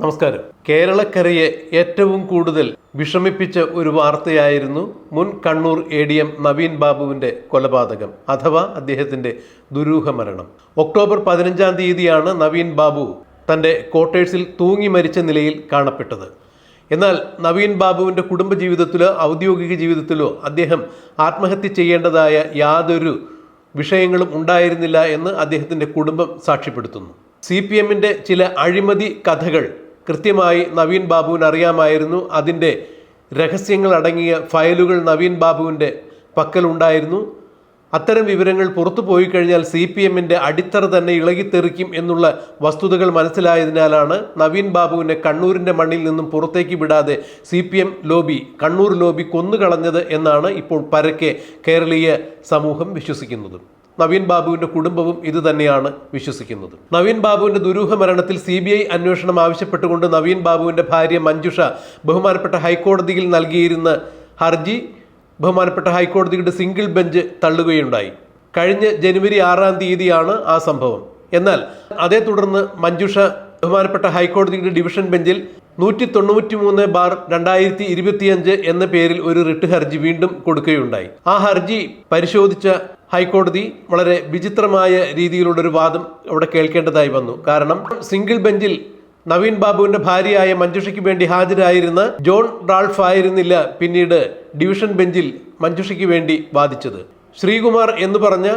നമസ്കാരം. കേരളക്കരയെ ഏറ്റവും കൂടുതൽ വിഷമിപ്പിച്ച ഒരു വാർത്തയായിരുന്നു മുൻ Kannur A D M Naveen ബാബുവിന്റെ കൊലപാതകം അഥവാ അദ്ദേഹത്തിന്റെ ദുരൂഹ മരണം. ഒക്ടോബർ പതിനഞ്ചാം തീയതിയാണ് നവീൻ ബാബു തന്റെ ക്വാർട്ടേഴ്സിൽ തൂങ്ങി മരിച്ച നിലയിൽ കാണപ്പെട്ടത്. എന്നാൽ നവീൻ ബാബുവിന്റെ കുടുംബജീവിതത്തിലോ ഔദ്യോഗിക ജീവിതത്തിലോ അദ്ദേഹം ആത്മഹത്യ ചെയ്യേണ്ടതായ യാതൊരു വിഷയങ്ങളും ഉണ്ടായിരുന്നില്ല എന്ന് അദ്ദേഹത്തിന്റെ കുടുംബം സാക്ഷ്യപ്പെടുത്തുന്നു. സി പി എമ്മിന്റെ ചില അഴിമതി കഥകൾ കൃത്യമായി നവീൻ ബാബുവിന് അറിയാമായിരുന്നു. അതിന്റെ രഹസ്യങ്ങൾ അടങ്ങിയ ഫയലുകൾ നവീൻ ബാബുവിന്റെ പക്കലുണ്ടായിരുന്നു. അത്തരം വിവരങ്ങൾ പുറത്തു പോയി കഴിഞ്ഞാൽ സി പി എമ്മിന്റെ അടിത്തറ തന്നെ ഇളകിത്തെറിക്കും എന്നുള്ള വസ്തുതകൾ മനസ്സിലായതിനാലാണ് നവീൻ ബാബുവിനെ കണ്ണൂരിന്റെ മണ്ണിൽ നിന്നും പുറത്തേക്ക് വിടാതെ C P M lobby Kannur lobby കൊന്നുകളഞ്ഞത് എന്നാണ് ഇപ്പോൾ പരക്കെ കേരളീയ സമൂഹം വിശ്വസിക്കുന്നത്. നവീൻ ബാബുവിന്റെ കുടുംബവും ഇത് തന്നെയാണ് വിശ്വസിക്കുന്നത്. നവീൻ ബാബുവിന്റെ ദുരൂഹ മരണത്തിൽ സി ബി ഐ അന്വേഷണം ആവശ്യപ്പെട്ടുകൊണ്ട് നവീൻ ബാബുവിന്റെ ഭാര്യ മഞ്ജുഷ ബഹുമാനപ്പെട്ട ഹൈക്കോടതിയിൽ നൽകിയിരുന്ന ഹർജി ബഹുമാനപ്പെട്ട ഹൈക്കോടതിയുടെ സിംഗിൾ ബെഞ്ച് തള്ളുകയുണ്ടായി. കഴിഞ്ഞ ജനുവരി ആറാം തീയതിയാണ് ആ സംഭവം. എന്നാൽ അതേ തുടർന്ന് മഞ്ജുഷ ബഹുമാനപ്പെട്ട ഹൈക്കോടതിയുടെ ഡിവിഷൻ ബെഞ്ചിൽ നൂറ്റി തൊണ്ണൂറ്റി മൂന്ന് ബാർ രണ്ടായിരത്തി ഇരുപത്തിയഞ്ച് എന്ന പേരിൽ ഒരു റിട്ട് ഹർജി വീണ്ടും കൊടുക്കുകയുണ്ടായി. ആ ഹർജി പരിശോധിച്ച ഹൈക്കോടതി വളരെ വിചിത്രമായ രീതിയിലുള്ള ഒരു വാദം അവിടെ കേൾക്കേണ്ടതായി വന്നു. കാരണം സിംഗിൾ ബെഞ്ചിൽ നവീൻ ബാബുവിന്റെ ഭാര്യയായ മഞ്ജുഷയ്ക്ക് വേണ്ടി ഹാജരായിരുന്ന ജോൺ റാൾഫ് ആയിരുന്നില്ല പിന്നീട് ഡിവിഷൻ ബെഞ്ചിൽ മഞ്ജുഷയ്ക്ക് വേണ്ടി വാദിച്ചത്. ശ്രീകുമാർ എന്ന് പറഞ്ഞ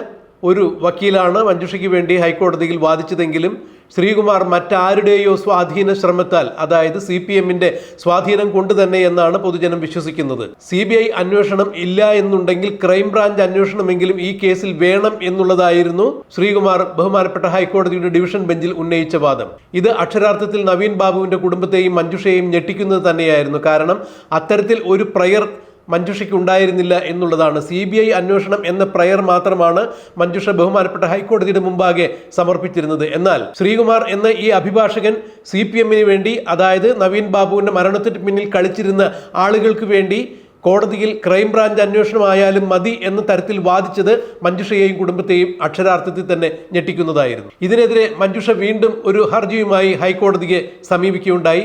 ഒരു വക്കീലാണ് മഞ്ജുഷയ്ക്ക് വേണ്ടി ഹൈക്കോടതിയിൽ വാദിച്ചതെങ്കിലും ശ്രീകുമാർ മറ്റാരുടെയോ സ്വാധീന ശ്രമത്താൽ അതായത് സി പി എമ്മിന്റെ സ്വാധീനം കൊണ്ട് തന്നെ എന്നാണ് പൊതുജനം വിശ്വസിക്കുന്നത്. സി ബി ഐ അന്വേഷണം ഇല്ല എന്നുണ്ടെങ്കിൽ ക്രൈംബ്രാഞ്ച് അന്വേഷണമെങ്കിലും ഈ കേസിൽ വേണം എന്നുള്ളതായിരുന്നു ശ്രീകുമാർ ബഹുമാനപ്പെട്ട ഹൈക്കോടതിയുടെ ഡിവിഷൻ ബെഞ്ചിൽ ഉന്നയിച്ച വാദം. ഇത് അക്ഷരാർത്ഥത്തിൽ നവീൻ ബാബുവിന്റെ കുടുംബത്തെയും മഞ്ജുഷയെയും ഞെട്ടിക്കുന്നത് തന്നെയായിരുന്നു. കാരണം അത്തരത്തിൽ ഒരു പ്രയർ മഞ്ജുഷയ്ക്ക് ഉണ്ടായിരുന്നില്ല എന്നുള്ളതാണ് സി ബി ഐ അന്വേഷണം എന്ന പ്രയർ മാത്രമാണ് മഞ്ജുഷ ബഹുമാനപ്പെട്ട ഹൈക്കോടതിയുടെ മുമ്പാകെ സമർപ്പിച്ചിരുന്നത്. എന്നാൽ ശ്രീകുമാർ എന്ന ഈ അഭിഭാഷകൻ സി പി എമ്മിന് വേണ്ടി അതായത് നവീൻ ബാബുവിന്റെ മരണത്തിന് പിന്നിൽ കളിച്ചിരുന്ന ആളുകൾക്ക് വേണ്ടി കോടതിയിൽ ക്രൈംബ്രാഞ്ച് അന്വേഷണമായാലും മതി എന്ന തരത്തിൽ വാദിച്ചത് മഞ്ജുഷയെയും കുടുംബത്തെയും അക്ഷരാർത്ഥത്തിൽ തന്നെ ഞെട്ടിക്കുന്നതായിരുന്നു. ഇതിനെതിരെ മഞ്ജുഷ വീണ്ടും ഒരു ഹർജിയുമായി ഹൈക്കോടതിയെ സമീപിക്കുകയുണ്ടായി.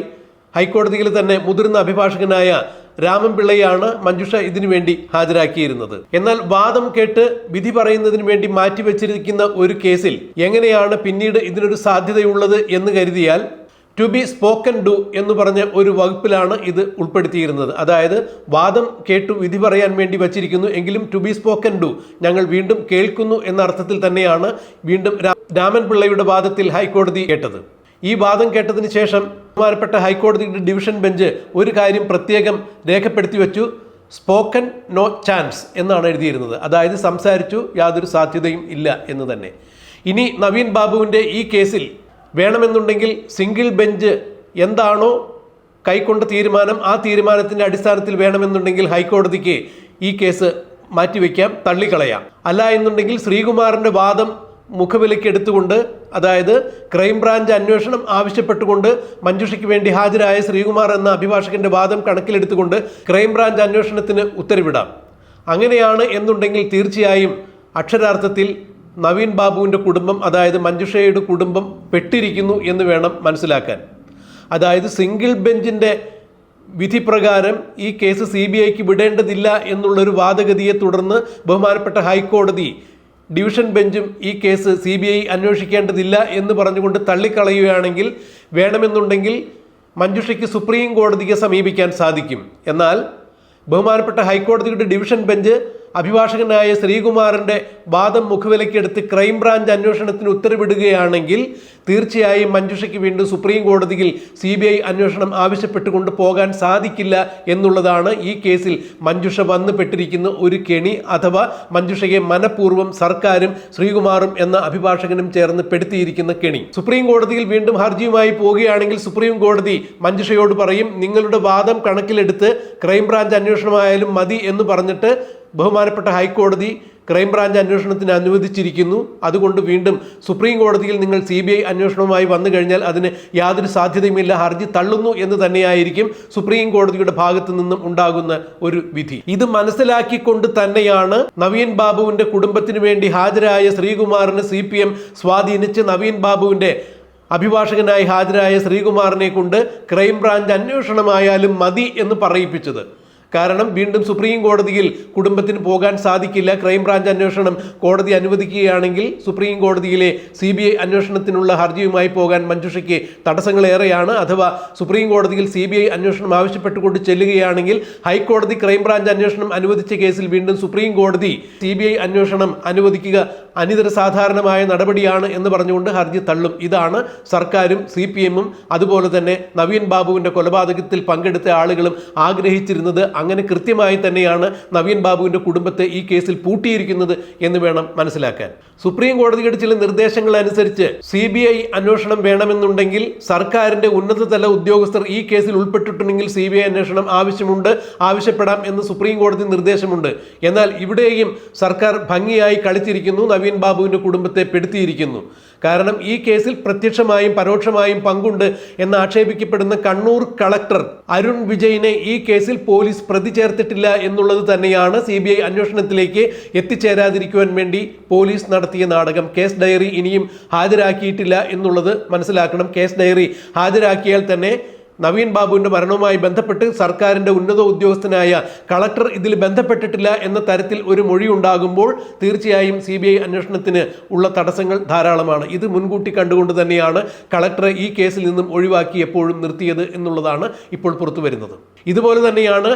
ഹൈക്കോടതിയിൽ തന്നെ മുതിർന്ന അഭിഭാഷകനായ രാമൻപിള്ളയാണ് മഞ്ജുഷ ഇതിനു വേണ്ടി ഹാജരാക്കിയിരുന്നത്. എന്നാൽ വാദം കേട്ട് വിധി പറയുന്നതിന് വേണ്ടി മാറ്റിവെച്ചിരിക്കുന്ന ഒരു കേസിൽ എങ്ങനെയാണ് പിന്നീട് ഇതിനൊരു സാധ്യതയുള്ളത് എന്ന് കരുതിയാൽ ടു ബി സ്പോക്കൻ ഡു എന്ന് പറഞ്ഞ ഒരു വകുപ്പിലാണ് ഇത് ഉൾപ്പെടുത്തിയിരുന്നത്. അതായത് വാദം കേട്ടു വിധി പറയാൻ വേണ്ടി വച്ചിരിക്കുന്നു എങ്കിലും ടു ബി സ്പോക്കൻ ഡു ഞങ്ങൾ വീണ്ടും കേൾക്കുന്നു എന്ന അർത്ഥത്തിൽ തന്നെയാണ് വീണ്ടും രാമൻ പിള്ളയുടെ വാദത്തിൽ ഹൈക്കോടതി കേട്ടത്. ഈ വാദം കേട്ടതിന് ശേഷം ബഹുമാനപ്പെട്ട ഹൈക്കോടതിയുടെ ഡിവിഷൻ ബെഞ്ച് ഒരു കാര്യം പ്രത്യേകം രേഖപ്പെടുത്തി വെച്ചു. സ്പോക്കൻ നോ ചാൻസ് എന്നാണ് എഴുതിയിരുന്നത്. അതായത് സംസാരിച്ചു യാതൊരു സാധ്യതയും ഇല്ല എന്ന് തന്നെ. ഇനി നവീൻ ബാബുവിന്റെ ഈ കേസിൽ വേണമെന്നുണ്ടെങ്കിൽ സിംഗിൾ ബെഞ്ച് എന്താണോ കൈക്കൊണ്ട തീരുമാനം ആ തീരുമാനത്തിന്റെ അടിസ്ഥാനത്തിൽ വേണമെന്നുണ്ടെങ്കിൽ ഹൈക്കോടതിക്ക് ഈ കേസ് മാറ്റിവെക്കാം തള്ളിക്കളയാം. അല്ല എന്നുണ്ടെങ്കിൽ ശ്രീകുമാറിന്റെ വാദം മുഖവിലയ്ക്ക് എടുത്തുകൊണ്ട് അതായത് ക്രൈംബ്രാഞ്ച് അന്വേഷണം ആവശ്യപ്പെട്ടുകൊണ്ട് മഞ്ജുഷയ്ക്ക് വേണ്ടി ഹാജരായ ശ്രീകുമാർ എന്ന അഭിഭാഷകന്റെ വാദം കണക്കിലെടുത്തുകൊണ്ട് ക്രൈംബ്രാഞ്ച് അന്വേഷണത്തിന് ഉത്തരവിടാം. അങ്ങനെയാണ് എന്നുണ്ടെങ്കിൽ തീർച്ചയായും അക്ഷരാർത്ഥത്തിൽ നവീൻ ബാബുവിന്റെ കുടുംബം അതായത് മഞ്ജുഷയുടെ കുടുംബം പെട്ടിരിക്കുന്നു എന്ന് വേണം മനസ്സിലാക്കാൻ. അതായത് സിംഗിൾ ബെഞ്ചിന്റെ വിധി പ്രകാരം ഈ കേസ് സി ബി ഐക്ക് വിടേണ്ടതില്ല എന്നുള്ളൊരു വാദഗതിയെ തുടർന്ന് ബഹുമാനപ്പെട്ട ഹൈക്കോടതി ഡിവിഷൻ ബെഞ്ചും ഈ കേസ് സി ബി ഐ അന്വേഷിക്കേണ്ടതില്ല എന്ന് പറഞ്ഞുകൊണ്ട് തള്ളിക്കളയുകയാണെങ്കിൽ വേണമെന്നുണ്ടെങ്കിൽ മഞ്ജുഷയ്ക്ക് സുപ്രീം കോടതിയെ സമീപിക്കാൻ സാധിക്കും. എന്നാൽ ബഹുമാനപ്പെട്ട ഹൈക്കോടതിയുടെ ഡിവിഷൻ ബെഞ്ച് അഭിഭാഷകനായ ശ്രീകുമാറിന്റെ വാദം മുഖവിലക്കെടുത്ത് ക്രൈംബ്രാഞ്ച് അന്വേഷണത്തിന് ഉത്തരവിടുകയാണെങ്കിൽ തീർച്ചയായും മഞ്ജുഷയ്ക്ക് വീണ്ടും സുപ്രീം കോടതിയിൽ സി ബി ഐ അന്വേഷണം ആവശ്യപ്പെട്ടുകൊണ്ട് പോകാൻ സാധിക്കില്ല എന്നുള്ളതാണ് ഈ കേസിൽ മഞ്ജുഷ വന്നുപെട്ടിരിക്കുന്ന ഒരു കെണി അഥവാ മഞ്ജുഷയെ മനഃപൂർവം സർക്കാരും ശ്രീകുമാറും എന്ന അഭിഭാഷകനും ചേർന്ന് പെടുത്തിയിരിക്കുന്ന കെണി. സുപ്രീം കോടതിയിൽ വീണ്ടും ഹർജിയുമായി പോവുകയാണെങ്കിൽ സുപ്രീം കോടതി മഞ്ജുഷയോട് പറയും നിങ്ങളുടെ വാദം കണക്കിലെടുത്ത് ക്രൈംബ്രാഞ്ച് അന്വേഷണമായാലും മതി എന്ന് പറഞ്ഞിട്ട് ബഹുമാനപ്പെട്ട ഹൈക്കോടതി ക്രൈംബ്രാഞ്ച് അന്വേഷണത്തിന് അനുവദിച്ചിരിക്കുന്നു. അതുകൊണ്ട് വീണ്ടും സുപ്രീം കോടതിയിൽ നിങ്ങൾ സി ബി ഐ അന്വേഷണവുമായി വന്നു കഴിഞ്ഞാൽ അതിന് യാതൊരു സാധ്യതയുമില്ല. ഹർജി തള്ളുന്നു എന്ന് തന്നെയായിരിക്കും സുപ്രീം കോടതിയുടെ ഭാഗത്തു നിന്നും ഉണ്ടാകുന്ന ഒരു വിധി. ഇത് മനസ്സിലാക്കിക്കൊണ്ട് തന്നെയാണ് നവീൻ ബാബുവിന്റെ കുടുംബത്തിന് വേണ്ടി ഹാജരായ ശ്രീകുമാറിന് സി പി എം സ്വാധീനിച്ച് നവീൻ ബാബുവിന്റെ അഭിഭാഷകനായി ഹാജരായ ശ്രീകുമാറിനെ കൊണ്ട് ക്രൈംബ്രാഞ്ച് അന്വേഷണമായാലും മതി എന്ന് പറയിപ്പിച്ചത്. കാരണം വീണ്ടും സുപ്രീം കോടതിയിൽ കുടുംബത്തിന് പോകാൻ സാധിക്കില്ല. ക്രൈംബ്രാഞ്ച് അന്വേഷണം കോടതി അനുവദിക്കുകയാണെങ്കിൽ സുപ്രീം കോടതിയിലെ സി ബി ഐ അന്വേഷണത്തിനുള്ള ഹർജിയുമായി പോകാൻ മഞ്ജുഷയ്ക്ക് തടസ്സങ്ങളേറെയാണ്. അഥവാ സുപ്രീം കോടതിയിൽ സി ബി ഐ അന്വേഷണം ആവശ്യപ്പെട്ടുകൊണ്ട് ചെല്ലുകയാണെങ്കിൽ ഹൈക്കോടതി ക്രൈംബ്രാഞ്ച് അന്വേഷണം അനുവദിച്ച കേസിൽ വീണ്ടും സുപ്രീം കോടതി സി ബി ഐ അന്വേഷണം അനുവദിക്കുക അനിതര സാധാരണമായ നടപടിയാണ് എന്ന് പറഞ്ഞുകൊണ്ട് ഹർജി തള്ളും. ഇതാണ് സർക്കാരും സി പി എമ്മും അതുപോലെ തന്നെ നവീൻ ബാബുവിന്റെ കൊലപാതകത്തിൽ പങ്കെടുത്ത ആളുകളും ആഗ്രഹിച്ചിരുന്നത്. അങ്ങനെ കൃത്യമായി തന്നെയാണ് നവീൻ ബാബുവിന്റെ കുടുംബത്തെ ഈ കേസിൽ പൂട്ടിയിരിക്കുന്നത് എന്ന് വേണം മനസ്സിലാക്കാൻ. സുപ്രീം കോടതിയുടെ ചില നിർദ്ദേശങ്ങൾ അനുസരിച്ച് സി ബി ഐ അന്വേഷണം വേണമെന്നുണ്ടെങ്കിൽ സർക്കാരിന്റെ ഉന്നതതല ഉദ്യോഗസ്ഥർ ഈ കേസിൽ ഉൾപ്പെട്ടിട്ടുണ്ടെങ്കിൽ സി ബി ഐ അന്വേഷണം ആവശ്യമുണ്ട് ആവശ്യപ്പെടാം എന്ന് സുപ്രീം കോടതി നിർദ്ദേശമുണ്ട്. എന്നാൽ ഇവിടെയും സർക്കാർ ഭംഗിയായി കളിച്ചിരിക്കുന്നു നവീൻ ബാബുവിന്റെ കുടുംബത്തെ പെടുത്തിയിരിക്കുന്നു. കാരണം ഈ കേസിൽ പ്രത്യക്ഷമായും പരോക്ഷമായും പങ്കുണ്ട് എന്ന് ആക്ഷേപിക്കപ്പെടുന്ന കണ്ണൂർ കളക്ടർ അരുൺ വിജയിനെ ഈ കേസിൽ പോലീസ് പ്രതി ചേർത്തിട്ടില്ല എന്നുള്ളത് തന്നെയാണ് സി ബി ഐ അന്വേഷണത്തിലേക്ക് എത്തിച്ചേരാതിരിക്കുവാൻ വേണ്ടി പോലീസ് നടത്തിയ നാടകം. കേസ് ഡയറി ഇനിയും ഹാജരാക്കിയിട്ടില്ല എന്നുള്ളത് മനസ്സിലാക്കണം. കേസ് ഡയറി ഹാജരാക്കിയാൽ തന്നെ നവീൻ ബാബുവിന്റെ മരണവുമായി ബന്ധപ്പെട്ട് സർക്കാരിന്റെ ഉന്നത ഉദ്യോഗസ്ഥനായ കളക്ടർ ഇതിൽ ബന്ധപ്പെട്ടിട്ടില്ല എന്ന തരത്തിൽ ഒരു മൊഴി ഉണ്ടാകുമ്പോൾ തീർച്ചയായും സി ബി ഐ അന്വേഷണത്തിന് ഉള്ള തടസ്സങ്ങൾ ധാരാളമാണ്. ഇത് മുൻകൂട്ടി കണ്ടുകൊണ്ട് തന്നെയാണ് കളക്ടറെ ഈ കേസിൽ നിന്നും ഒഴിവാക്കി എപ്പോഴും നിർത്തിയത് എന്നുള്ളതാണ് ഇപ്പോൾ പുറത്തു വരുന്നത് ഇതുപോലെ തന്നെയാണ്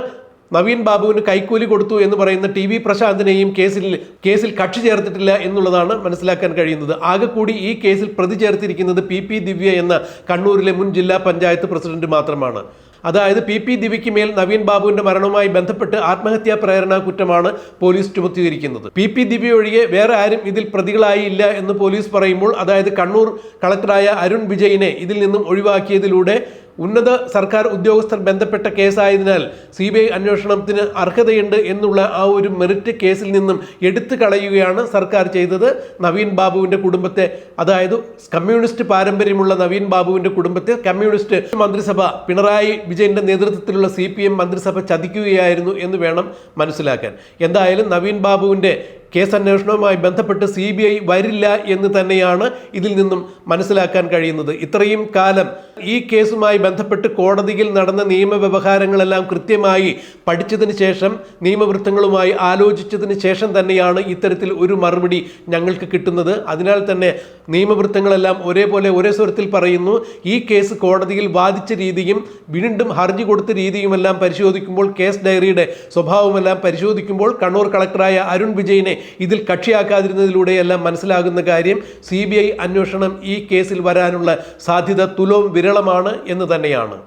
നവീൻ ബാബുവിന് കൈക്കൂലി കൊടുത്തു എന്ന് പറയുന്ന ടി വി പ്രശാന്തിനെയും കേസിൽ കേസിൽ കക്ഷി ചേർത്തിട്ടില്ല എന്നുള്ളതാണ് മനസ്സിലാക്കാൻ കഴിയുന്നത്. ആകെ കൂടി ഈ കേസിൽ പ്രതി ചേർത്തിരിക്കുന്നത് പി പി ദിവ്യ എന്ന കണ്ണൂരിലെ മുൻ ജില്ലാ പഞ്ചായത്ത് പ്രസിഡന്റ് മാത്രമാണ്. അതായത് പി പി ദിവ്യയ്ക്ക് മേൽ നവീൻ ബാബുവിന്റെ മരണവുമായി ബന്ധപ്പെട്ട് ആത്മഹത്യാ പ്രേരണ കുറ്റമാണ് പോലീസ് ചുമത്തിയിരിക്കുന്നത്. പി പി ദിവ്യ ഒഴികെ വേറെ ആരും ഇതിൽ പ്രതികളായില്ല എന്ന് പോലീസ് പറയുമ്പോൾ അതായത് കണ്ണൂർ കളക്ടറായ അരുൺ വിജയിനെ ഇതിൽ നിന്നും ഒഴിവാക്കിയതിലൂടെ ഉന്നത സർക്കാർ ഉദ്യോഗസ്ഥർ ബന്ധപ്പെട്ട കേസായതിനാൽ സി ബി ഐ അന്വേഷണത്തിന് അർഹതയുണ്ട് എന്നുള്ള ആ ഒരു മെറിറ്റ് കേസിൽ നിന്നും എടുത്തു കളയുകയാണ് സർക്കാർ ചെയ്തത്. നവീൻ ബാബുവിന്റെ കുടുംബത്തെ അതായത് കമ്മ്യൂണിസ്റ്റ് പാരമ്പര്യമുള്ള നവീൻ ബാബുവിന്റെ കുടുംബത്തെ കമ്മ്യൂണിസ്റ്റ് മന്ത്രിസഭ പിണറായി വിജയന്റെ നേതൃത്വത്തിലുള്ള സി പി എം മന്ത്രിസഭ ചതിക്കുകയായിരുന്നു എന്ന് വേണം മനസ്സിലാക്കാൻ. എന്തായാലും നവീൻ ബാബുവിന്റെ കേസ് അന്വേഷണവുമായി ബന്ധപ്പെട്ട് സി ബി ഐ വരില്ല എന്ന് തന്നെയാണ് ഇതിൽ നിന്നും മനസ്സിലാക്കാൻ കഴിയുന്നത്. ഇത്രയും കാലം ഈ കേസുമായി ബന്ധപ്പെട്ട് കോടതിയിൽ നടന്ന നിയമവ്യവഹാരങ്ങളെല്ലാം കൃത്യമായി പഠിച്ചതിന് ശേഷം നിയമവൃത്തങ്ങളുമായി ആലോചിച്ചതിന് ശേഷം തന്നെയാണ് ഇത്തരത്തിൽ ഒരു മറുപടി ഞങ്ങൾക്ക് കിട്ടുന്നത്. അതിനാൽ തന്നെ നിയമവൃത്തങ്ങളെല്ലാം ഒരേപോലെ ഒരേ സ്വരത്തിൽ പറയുന്നു. ഈ കേസ് കോടതിയിൽ വാദിച്ച രീതിയും വീണ്ടും ഹർജി കൊടുത്ത രീതിയുമെല്ലാം പരിശോധിക്കുമ്പോൾ കേസ് ഡയറിയുടെ സ്വഭാവമെല്ലാം പരിശോധിക്കുമ്പോൾ കണ്ണൂർ കളക്ടറായ അരുൺ വിജയിനെ ഇതിൽ കക്ഷിയാക്കാതിരുന്നതിലൂടെയെല്ലാം മനസ്സിലാകുന്ന കാര്യം സി അന്വേഷണം ഈ കേസിൽ വരാനുള്ള സാധ്യത തുലവും വിരളമാണ് എന്ന് തന്നെയാണ്.